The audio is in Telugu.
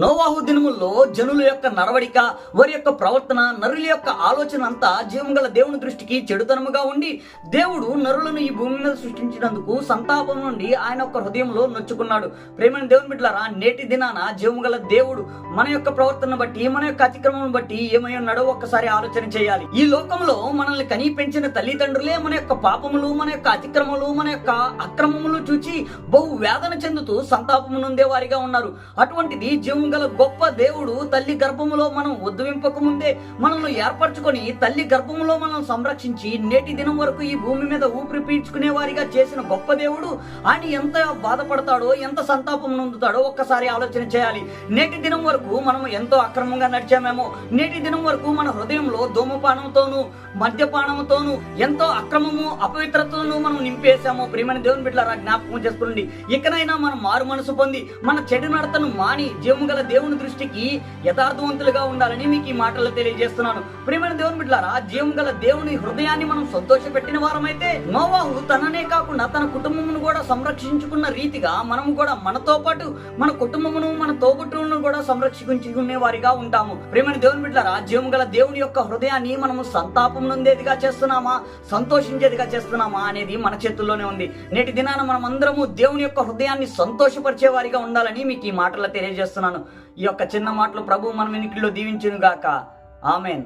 నోవాహు దినముల్లో జనుల యొక్క నడవడిక వారి యొక్క ప్రవర్తన నరుల యొక్క ఆలోచన అంతా జీవంగల దేవుని దృష్టికి చెడుతనముగా ఉండి దేవుడు నరులను ఈ భూమి మీద సృష్టించినందుకు సంతాపం నుండి ఆయన యొక్క హృదయంలో నొచ్చుకున్నాడు. ప్రేమైన దేవుని బిడ్డలారా నేటి దినాన జీవంగల దేవుడు మన యొక్క ప్రవర్తన బట్టి మన యొక్క అతిక్రమం బట్టి ఏమై ఉన్నాడో ఒక్కసారి ఆలోచన చేయాలి. ఈ లోకంలో మనల్ని కనీ పెంచిన తల్లిదండ్రులే మన యొక్క పాపములు మన యొక్క అతిక్రమములు మన యొక్క అక్రమములు చూచి బహు వేదన చెందుతూ సంతాపము నొందే వారిగా ఉన్నారు. అటువంటిది జీవం గల గొప్ప దేవుడు తల్లి గర్భములో మనం ఉద్భవింపక ముందే మనల్ని ఏర్పరచుకొని తల్లి గర్భములో మనం సంరక్షించి నేటి దినం వరకు ఈ భూమి మీద ఊపిరి పీల్చుకునే వారిగా చేసిన గొప్ప దేవుడు. ఆయన ఎంత బాధపడతాడో ఎంత సంతాపం నొందుతాడో ఒక్కసారి ఆలోచన చేయాలి. నేటి దినం వరకు మనం ఎంతో అక్రమంగా నడిచామేమో. నేటి దినం వరకు మన హృదయంలో ధూమపానంతోనూ మద్యపానంతోనూ ఎంతో అక్రమము అపవిత్రతను మనం నింపేశామో. ప్రియమైన దేవుని బిడ్డలారా జ్ఞాపకం చేసుకోండి ఇకనైనా మనం మారు మనసు పొంది మన చెడు నడతను మాని జీవము గల దేవుని దృష్టికి యథార్థవంతులుగా ఉండాలని మీకు ఈ మాటలు తెలియజేస్తున్నాను. ప్రియమైన దేవుని బిడ్డారా జీవం గల దేవుని హృదయాన్ని మనం సంతోషపెట్టిన వారమైతే నోవాహు తననే కాకుండా తన కుటుంబమును కూడా సంరక్షించుకున్న రీతిగా మనం కూడా మనతో పాటు మన కుటుంబమును మన తోబుట్టువులను కూడా సంరక్షించుకునే వారిగా ఉంటాము. ప్రియమైన దేవుని బిడ్డారా జీవం గల దేవుని యొక్క హృదయాన్ని మనము సంతాపం నొందేదిగా చేస్తున్నామా సంతోషించేదిగా చేస్తున్నామా అనేది మన చేతుల్లోనే ఉంది. నేటి దినాన మనం అందరము దేవుని యొక్క హృదయాన్ని సంతోషపరిచే వారిగా ఉండాలని మీకు ఈ మాటలు తెలియజేస్తున్నాను. ఈ యొక్క చిన్న మాటలు ప్రభు మన ఇంటిలో దీవించును గాక ఆమెన్.